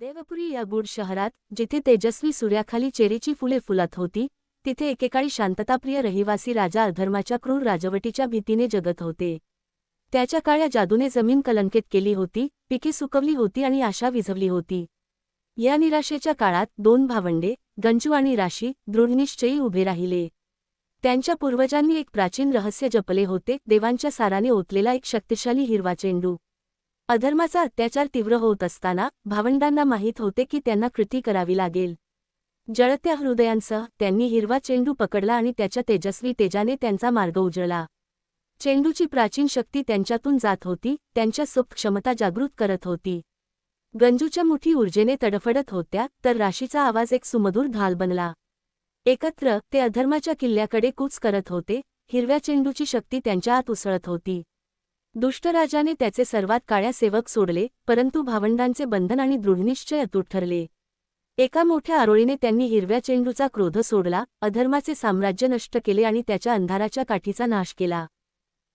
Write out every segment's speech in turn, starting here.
देवपुरी या गुड शहरात जिथे तेजस्वी सूर्याखाली चेरीची फुले फुलत होती तिथे एकेकाळी शांतताप्रिय रहिवासी राजा अधर्माच्या क्रूर राजवटीच्या भीतीने जगत होते. त्याच्या काळ्या जादूने जमीन कलंकित केली होती पिके सुकवली होती आणि आशा विझवली होती. या निराशेच्या काळात दोन भावंडे गंजू आणि राशी दृढनिश्चयी उभे राहिले. त्यांच्या पूर्वजांनी एक प्राचीन रहस्य जपले होते देवांच्या साराने ओतलेला एक शक्तिशाली हिरवा चेंडू. अधर्माचा अत्याचार तीव्र होत असताना भावंडांना माहीत होते की त्यांना कृती करावी लागेल. जळत्या हृदयांसह त्यांनी हिरवा चेंडू पकडला आणि त्याच्या तेजस्वी तेजाने त्यांचा मार्ग उजळला. चेंडूची प्राचीन शक्ती त्यांच्यातून जात होती त्यांच्या सुप्त क्षमता जागृत करत होती. गंजूच्या मुठी ऊर्जेने तडफडत होत्या तर राशीचा आवाज एक सुमधूर ढाल बनला. एकत्र ते अधर्माच्या किल्ल्याकडे कूच करत होते हिरव्या चेंडूची शक्ती त्यांच्या आत उसळत होती. दुष्टराजाने त्याचे सर्वात काळ्या सेवक सोडले परंतु भावंडांचे बंधन आणि दृढनिश्चय अतूट ठरले. एका मोठ्या आरोळीने त्यांनी हिरव्या चेंडूचा क्रोध सोडला अधर्माचे साम्राज्य नष्ट केले आणि त्याच्या अंधाराच्या काठीचा नाश केला.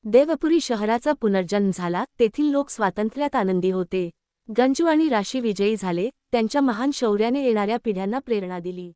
देवपुरी शहराचा पुनर्जन्म झाला तेथील लोक स्वातंत्र्यात आनंदी होते. गंजू आणि राशी विजयी झाले त्यांच्या महान शौर्याने येणाऱ्या पिढ्यांना प्रेरणा दिली.